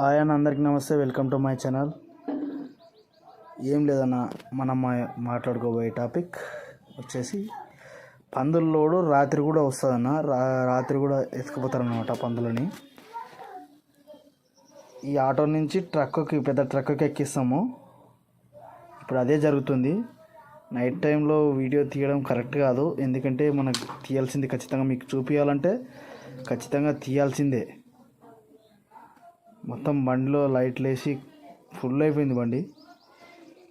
Hi అన్న అందరికీ నమస్తే. వెల్కమ్ టు మై ఛానల్ ఏం లేదన్న మనం మా- మాట్లాడుకోబోయే టాపిక్ వచ్చేసి పందుల్లోడు రాత్రి కూడా వస్తుందన్న. రా రాత్రి కూడా ఎత్తుకుపోతారన్నమాట పందులని. ఈ ఆటో నుంచి ట్రక్కుకి పెద్ద ట్రక్కుకి ఎక్కిస్తాము. ఇప్పుడు అదే జరుగుతుంది. నైట్ టైంలో వీడియో తీయడం కరెక్ట్ కాదు. ఎందుకంటే మనకు తీయాల్సింది ఖచ్చితంగా మీకు చూపించాలంటే ఖచ్చితంగా తీయాల్సిందే. మొత్తం బండిలో లైట్లు వేసి ఫుల్ అయిపోయింది బండి.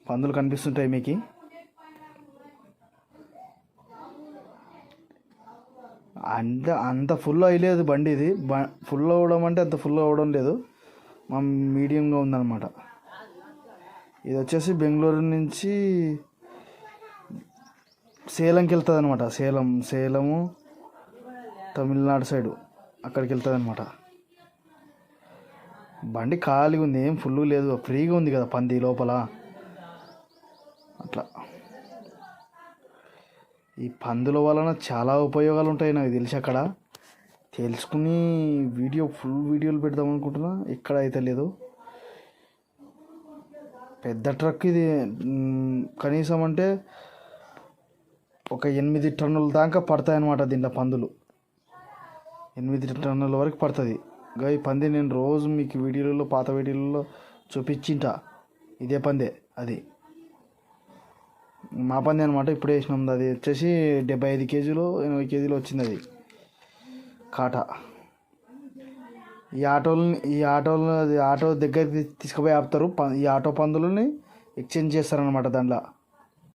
పందులు కనిపిస్తుంటాయి మీకు. అంత అంత ఫుల్ అయ్యలేదు బండి ఇది. బ ఫుల్ అవ్వడం అంటే అంత ఫుల్ అవ్వడం లేదు. మా మీడియంగా ఉందన్నమాట. ఇది వచ్చేసి బెంగళూరు నుంచి సేలంకి వెళ్తుంది అనమాట సేలం సేలము తమిళనాడు సైడు అక్కడికి వెళ్తుంది అనమాట బండి ఖాళీగా ఉంది ఏం ఫుల్ లేదు. ఫ్రీగా ఉంది కదా పంది లోపల. అట్లా. ఈ పందుల వలన చాలా ఉపయోగాలు ఉంటాయి నాకు తెలిసి అక్కడ. తెలుసుకుని వీడియో ఫుల్ వీడియోలు పెడదాం అనుకుంటున్నా. ఇక్కడ అయితే లేదు. పెద్ద ట్రక్ ఇది. కనీసం అంటే ఒక ఎనిమిది టన్నుల దాకా పడతాయన్నమాట దీంట్లో పందులు. ఎనిమిది టన్నుల వరకు పడుతుంది. గా ఈ పంది నేను రోజు మీకు వీడియోలలో పాత వీడియోలలో చూపించింట. ఇదే పందే అది. మా పంది అనమాట ఇప్పుడే వేసినాం. అది వచ్చేసి డెబ్బై ఐదు కేజీలు ఎనభై కేజీలు వచ్చింది అది. కాటా. ఈ ఆటోలని ఈ ఆటోలు అది ఆటో దగ్గరికి తీసుకుపోయి ఆపుతారు. ప- ఈ ఆటో పందులని ఎక్స్చేంజ్ చేస్తారనమాట దాంట్లో.